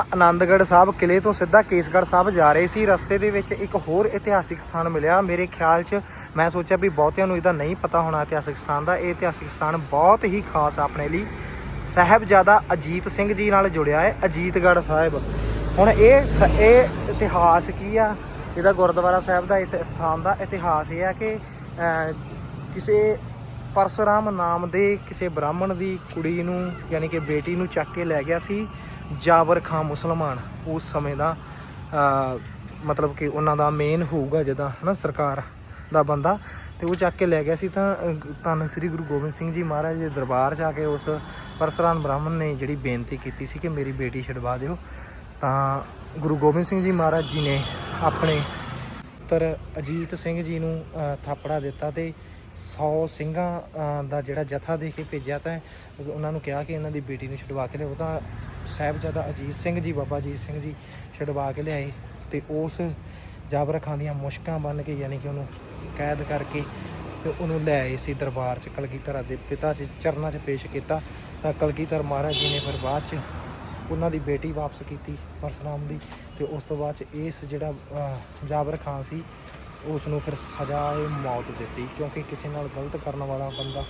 ਆਨੰਦਗੜ੍ਹ ਸਾਹਿਬ ਕਿਲੇ ਤੋਂ ਸਿੱਧਾ ਕੇਸਗੜ੍ਹ ਸਾਹਿਬ ਜਾ ਰਹੇ ਸੀ। ਰਸਤੇ ਦੇ ਵਿੱਚ ਇੱਕ ਹੋਰ ਇਤਿਹਾਸਿਕ ਸਥਾਨ ਮਿਲਿਆ। ਮੇਰੇ ਖਿਆਲ 'ਚ ਮੈਂ ਸੋਚਿਆ ਵੀ ਬਹੁਤਿਆਂ ਨੂੰ ਇਹਦਾ ਨਹੀਂ ਪਤਾ ਹੋਣਾ ਇਤਿਹਾਸਿਕ ਸਥਾਨ ਦਾ। ਇਹ ਇਤਿਹਾਸਿਕ ਸਥਾਨ ਬਹੁਤ ਹੀ ਖਾਸ ਆਪਣੇ ਲਈ। ਸਾਹਿਬਜ਼ਾਦਾ ਅਜੀਤ ਸਿੰਘ ਜੀ ਨਾਲ ਜੁੜਿਆ ਹੈ ਅਜੀਤਗੜ੍ਹ ਸਾਹਿਬ। ਹੁਣ ਇਹ ਸ- ਇਹ ਇਤਿਹਾਸ ਕੀ ਆ? ਇਹਦਾ ਗੁਰਦੁਆਰਾ ਸਾਹਿਬ ਦਾ ਇਸ ਸਥਾਨ ਦਾ ਇਤਿਹਾਸ ਇਹ ਆ ਕਿ ਅਹ, ਕਿਸੇ ਪਰਸੁਰਾਮ ਨਾਮ ਦੇ ਕਿਸੇ ਬ੍ਰਾਹਮਣ ਦੀ ਕੁੜੀ ਨੂੰ ਯਾਨੀ ਕਿ ਬੇਟੀ ਨੂੰ ਚੱਕ ਕੇ ਲੈ ਗਿਆ ਸੀ। ਜਾਬਰ ਖਾਨ ਮੁਸਲਮਾਨ, ਉਸ ਸਮੇਂ ਦਾ ਮਤਲਬ ਕਿ ਉਹਨਾਂ ਦਾ ਮੇਨ ਹੋਊਗਾ ਜਦਾਂ, ਹਨਾ, ਸਰਕਾਰ ਦਾ ਬੰਦਾ। ਤੇ ਉਹ ਚੱਕ ਕੇ ਲੈ ਗਿਆ ਸੀ ਤਾਂ ਧੰਨ ਸ੍ਰੀ ਗੁਰੂ ਗੋਬਿੰਦ ਸਿੰਘ ਜੀ ਮਹਾਰਾਜ ਦੇ ਦਰਬਾਰ 'ਚ ਆ ਕੇ ਉਸ ਪਰਸੁਰਾਮ ਬ੍ਰਾਹਮਣ ਨੇ ਜਿਹੜੀ ਬੇਨਤੀ ਕੀਤੀ ਸੀ ਕਿ ਮੇਰੀ ਬੇਟੀ ਛਡਵਾ ਦਿਓ। ਤਾਂ ਗੁਰੂ ਗੋਬਿੰਦ ਸਿੰਘ ਜੀ ਮਹਾਰਾਜ ਜੀ ਨੇ ਆਪਣੇ ਪੁੱਤਰ ਅਜੀਤ ਸਿੰਘ ਜੀ ਨੂੰ ਥਾਪੜਾ ਦਿੱਤਾ ਤੇ 100 ਸਿੰਘਾਂ ਦਾ ਜਿਹੜਾ ਜਥਾ ਦੇ ਕੇ ਭੇਜਿਆ ਤਾਂ ਉਹਨਾਂ ਨੂੰ ਕਿਹਾ ਕਿ ਇਹਨਾਂ ਦੀ ਬੇਟੀ ਨੂੰ ਛਡਵਾ ਕੇ ਲਿਆਓ। ਤਾਂ ਸਾਹਿਬਜ਼ਾਦਾ ਅਜੀਤ ਸਿੰਘ ਜੀ, ਬਾਬਾ ਅਜੀਤ ਸਿੰਘ ਜੀ ਛਡਵਾ ਕੇ ਲਿਆਏ ਤੇ ਉਸ ਜਾਬਰ ਖਾਨ ਦੀਆਂ ਮੁਸ਼ਕਾਂ ਬੰਨ ਕੇ ਯਾਨੀ ਕਿ ਉਹਨੂੰ ਕੈਦ ਕਰਕੇ ਤੇ ਉਹਨੂੰ ਲੈ ਆਏ ਸੀ ਦਰਬਾਰ 'ਚ, ਕਲਗੀਧਰ ਦੇ ਪਿਤਾ 'ਚ, ਚਰਨਾਂ 'ਚ ਪੇਸ਼ ਕੀਤਾ। ਤਾਂ ਕਲਗੀਧਰ ਮਹਾਰਾਜ ਜੀ ਨੇ ਫਿਰ ਬਾਅਦ 'ਚ ਉਹਨਾਂ ਦੀ ਬੇਟੀ ਵਾਪਸ ਕੀਤੀ ਪਰਸਰਾਮ ਦੀ ਤੇ ਉਸ ਤੋਂ ਬਾਅਦ ਚ ਇਸ ਜਿਹੜਾ ਜਾਬਰ ਖਾਨ ਸੀ ਉਸ ਨੂੰ ਫਿਰ ਸਜ਼ਾ ਏ ਮੌਤ ਦਿੱਤੀ, ਕਿਉਂਕਿ ਕਿਸੇ ਨਾਲ ਗਲਤ ਕਰਨ ਵਾਲਾ ਬੰਦਾ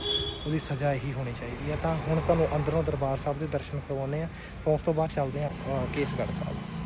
ਉਹਦੀ ਸਜ਼ਾ ਇਹੀ ਹੋਣੀ ਚਾਹੀਦੀ ਹੈ। ਤਾਂ ਹੁਣ ਤੁਹਾਨੂੰ ਅੰਦਰੋਂ ਦਰਬਾਰ ਸਾਹਿਬ ਦੇ ਦਰਸ਼ਨ ਕਰਵਾਉਣੇ ਆ ਤਾਂ ਉਸ ਤੋਂ ਬਾਅਦ ਚੱਲਦੇ ਆ ਕੇਸਗੜ੍ਹ ਸਾਹਿਬ।